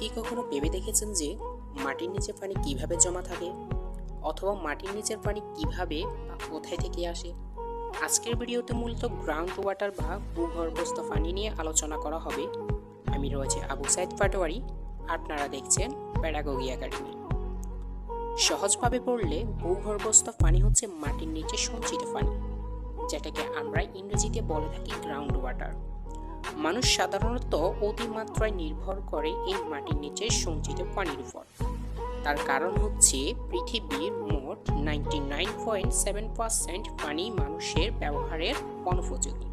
কি কখনো ভেবে দেখেছেন যে মাটির নিচে পানি কীভাবে জমা থাকে? অথবা মাটির নিচের পানি কীভাবে বা কোথায় থেকে আসে? আজকের ভিডিওতে মূলত গ্রাউন্ড ওয়াটার বা ভূগর্ভস্থ পানি নিয়ে আলোচনা করা হবে। আমি রয়েছে আবু সাইদ পাটোয়ারি, আপনারা দেখছেন প্যাডাগোগি একাডেমি। সহজভাবে পড়লে ভূগর্ভস্থ পানি হচ্ছে মাটির নিচে সঞ্চিত পানি, যেটাকে আমরা ইংরেজিতে বলে থাকি গ্রাউন্ড ওয়াটার মানুষ সাধারণত অতিমাত্রায় নির্ভর করে এই মাটির নিচে সঞ্চিত পানির উপর। তার কারণ হচ্ছে পৃথিবীর মোট ninety nine point seven percent পানি মানুষের ব্যবহারের অনুপযোগী।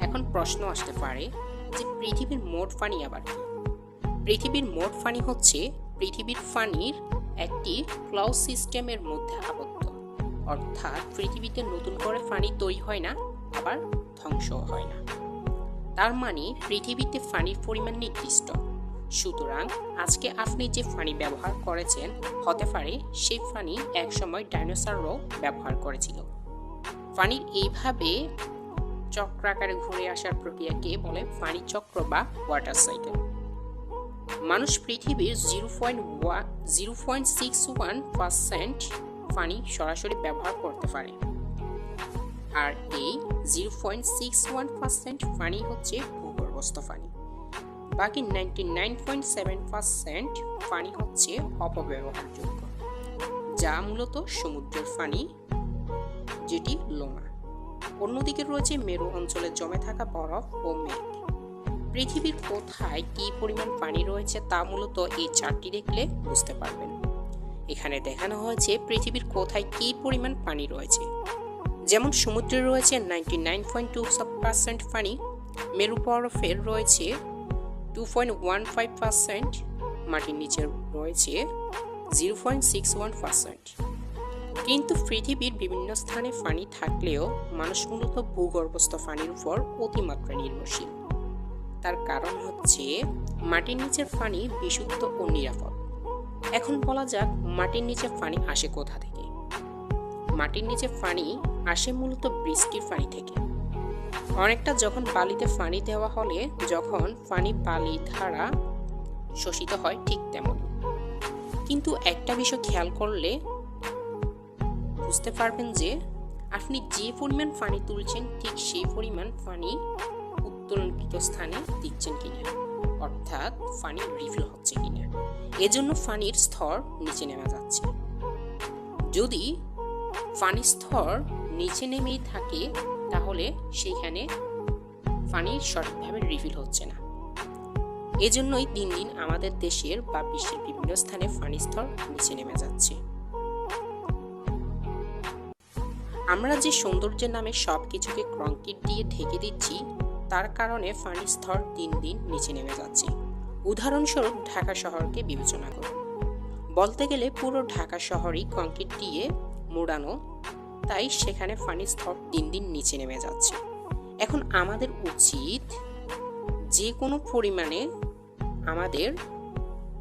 এখন প্রশ্ন আসতে পারে যে পৃথিবীর মোট পানি আবার কি? পৃথিবীর মোট পানি হচ্ছে পৃথিবীর পানির একটি ক্লাউড সিস্টেমের মধ্যে আবদ্ধ। অর্থাৎ পৃথিবীতে নতুন করে পানি তৈরি হয় না, আবার ধ্বংসও হয় না। তার মানে পৃথিবীতে ফানির পরিমাণ নির্দিষ্ট। সুতরাং আজকে আপনি যে ফানি ব্যবহার করেছেন, হতে পারে সেই পানি একসময় ডাইনোসররাও ব্যবহার করেছিল। ফানির এইভাবে চক্রাকারে ঘুরে আসার প্রক্রিয়াকে বলে পানি চক্র বা ওয়াটার সাইকেল। মানুষ পৃথিবীর জিরো পয়েন্ট ওয়া, zero point six one percent পানি সরাসরি ব্যবহার করতে পারে। আর এই zero point six one percent পানি হচ্ছে ভূগর্ভস্থ পানি বাকি ninety nine point seven percent পানি হচ্ছে অপব্যবহারযোগ্য, যা মূলত সমুদ্রের পানি যেটি লোনা। অন্যদিকে রয়েছে মেরু অঞ্চলে জমে থাকা বরফ ও মেঘ। পৃথিবীর কোথায় কী পরিমাণ পানি রয়েছে তা মূলত এই চারটি দেখলে বুঝতে পারবেন। এখানে দেখানো হয়েছে পৃথিবীর কোথায় কী পরিমাণ পানি রয়েছে। যেমন সমুদ্রে রয়েছে ninety nine point two percent পানি মেরু বরফের রয়েছে two point one five percent, মাটির নিচে রয়েছে জিরো পয়েন্ট সিক্স ওয়ান কিন্তু পৃথিবীর বিভিন্ন স্থানে পানি থাকলেও মানুষ মূলত ভূগর্ভস্থ পানির উপর অতিমাত্রা নির্ভরশীল। তার কারণ হচ্ছে মাটির নিচের পানি বিশুদ্ধ ও নিরাপদ। এখন বলা যাক মাটির নিচে পানি আসে কোথা থেকে। মাটির নিচে পানি আসে মূলত বৃষ্টির পানি থেকে। অনেকটা যখন বালিতে পানি দেওয়া হলে যখন পানি বালি ধারা শোষিত হয় ঠিক তেমন কিন্তু একটা বিষয় খেয়াল করলে বুঝতে পারবেন যে আপনি যে পরিমাণ পানি তুলছেন ঠিক সেই পরিমাণ পানি উত্তোলনকৃত স্থানে দিচ্ছেন কিনা, অর্থাৎ পানি রিফিল হচ্ছে কিনা। এজন্য ফানির স্তর নিচে নেমে যাচ্ছে। যদি পানির স্তর নিচে নেমেই থাকে, তাহলে সেইখানে পানি সঠিকভাবে রিফিল হচ্ছে না। এজন্যই দিন দিন আমাদের দেশের বা বিশ্বের বিভিন্ন স্থানে পানির স্তর নিচে নেমে যাচ্ছে। আমরা যে সৌন্দর্যের নামে সব কিছুকে কংক্রিট দিয়ে ঢেকে দিচ্ছি, তার কারণে পানির স্তর দিন দিন নিচে নেমে যাচ্ছে। উদাহরণস্বরূপ ঢাকা শহরকে বিবেচনা করুন। বলতে গেলে পুরো ঢাকা শহরই কংক্রিট দিয়ে মোড়ানো তাই সেখানে পানির স্তর দিন দিন নিচে নেমে যাচ্ছে। এখন আমাদের উচিত যে কোনো পরিমাণে আমাদের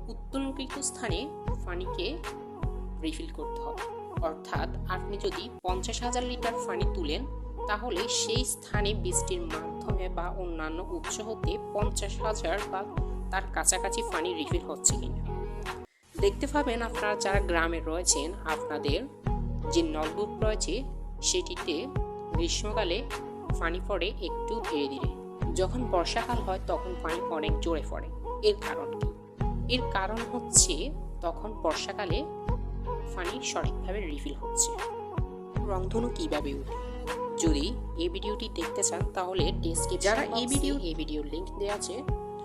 উত্তোলনকৃত স্থানে পানিকে রিফিল করতে হবে। অর্থাৎ আপনি যদি পঞ্চাশ হাজার লিটার পানি তুলেন, তাহলে সেই স্থানে বৃষ্টির মাধ্যমে বা অন্যান্য উৎস হতে পঞ্চাশ হাজার বা তার কাছাকাছি পানি রিফিল হচ্ছে কিনা। দেখতে পাবেন আপনারা যারা গ্রামে রয়েছেন, আপনাদের যে নলকূপ রয়েছে সেটিতে গ্রীষ্মকালে পানি পড়ে একটু ধীরে ধীরে। যখন বর্ষাকাল হয় তখন পানি অনেক জোরে পড়ে। এর কারণ কি? এর কারণ হচ্ছে তখন বর্ষাকালে পানি সঠিকভাবে রিফিল হচ্ছে। রংধনু কীভাবে উঠে? যদি এই ভিডিওটি দেখতে চান তাহলে ডেস্কে যারা এই ভিডিও এই ভিডিওর লিংক দেওয়া আছে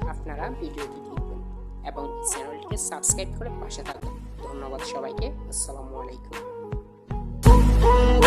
আপনারা ভিডিওটি দেখবেন এবং চ্যানেলটিকে সাবস্ক্রাইব করে পাশে থাকবেন। ধন্যবাদ সবাইকে। আসসালামু আলাইকুম। Oh.